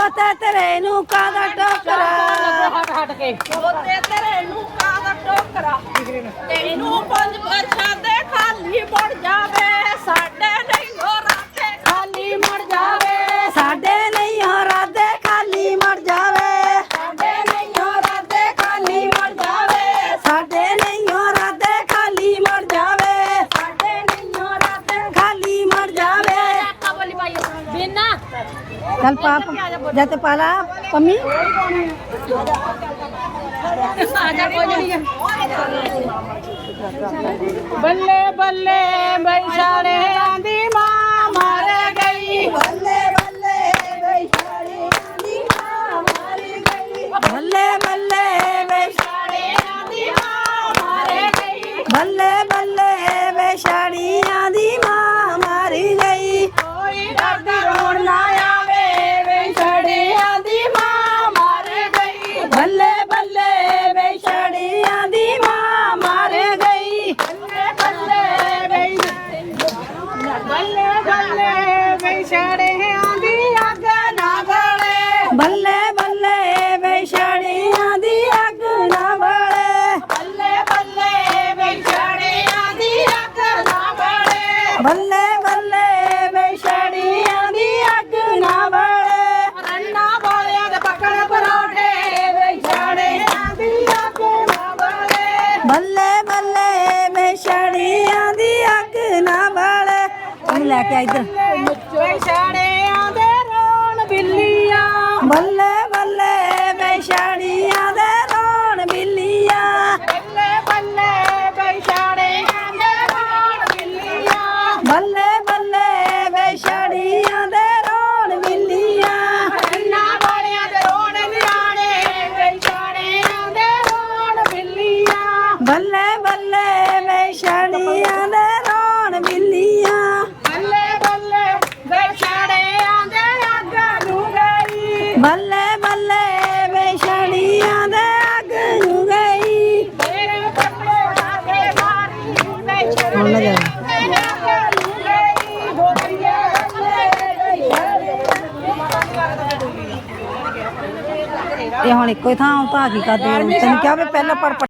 ਪਤਾ ਤੇਰੇ ਨੂੰ ਕਾਦਾ ਟੋਕਰਾ? ਹਟ ਹਟ ਕੇ। ਉਹਦੇ ਤੇਰੇ ਨੂੰ ਕਾਦਾ ਟੋਕਰਾ? ਤੈਨੂੰ ਪੰਜ ਪ੍ਰਸ਼ਾਦੇ ਭਾਈ ਬਿਨਾ ਚੱਲ ਪਾਪ ਜਦ ਪਾਲਾ ਪੰਮੀ। ਆ ਜਾ ਬੱਲੇ ਬੈਸ਼ਾੜਿਆਂ ਦੀ ਅੱਗ ਨਾ ਬਲੇ। ਬੱਲੇ ਬੱਲੇ ਬੈਸ਼ਾੜੀਆਂ ਦੀ ਅੱਗ ਨਾ ਬਲੇ। ਬੱਲੇ ਬੱਲੇ ਬੈਸ਼ਾੜਿਆਂ ਦੀ ਅੱਗ ਨਾ ਬਲੇ। ਬੱਲੇ ਬੱਲੇ ਬੈਸ਼ਾੜੀਆਂ ਦੀ ਅੱਗ ਨਾ ਬਲੇ। ਰੰਨਾ ਵਾਲਿਆਂ ਦੇ ਪਕੜ ਪਰੌਠੇ ਬੈਸ਼ਾੜਿਆਂ ਦੀ ਅੱਗ ਨਾ ਬਲੇ। ਬੱਲੇ ਬੱਲੇ ਬਲੇ ਉਹਨੂੰ ਲੈ ਕੇ ਆ ਇੱਧਰ। ਦੇ ਰੋਣ ਬਿੱਲੀਆਂ। ਬੱਲੇ ਬੱਲੇ ਬੈਸ਼ਾੜੀਆਂ ਦੇ ਰੋਣ ਬਿੱਲੀਆਂ। ਬੱਲੇ ਬੱਲੇ ਬੈਸ਼ਾੜਿਆਂ ਦੇ ਰੋਣ ਬਿੱਲੀਆਂ। ਬੱਲੇ ਬੱਲੇ ਬੈਸ਼ਾੜੀਆਂ ਦੇ ਰੋਣ ਬਿੱਲੀਆਂ। ਰੰਨਾ ਵਾਲਿਆਂ ਦੇ ਰੋਣ ਨਿਆਣੇ ਬੈਸ਼ਾੜਿਆਂ ਦੇ ਰੋਣ ਬਿੱਲੀਆਂ। ਬੱਲੇ ਬੱਲੇ ਬੈਸ਼ਾੜੀਆਂ ਦੇ ਹੁਣ ਨਾ ਬੈਸ਼ਾੜਿਆਂ ਇਹ ਹੁਣ ਇੱਕੋ ਹੀ ਥਾਂ ਤਾਂ ਕੀ ਕਰਦੇ ਤੈਨੂੰ ਕਿਹਾ ਵੀ ਪਹਿਲਾਂ ਪਰ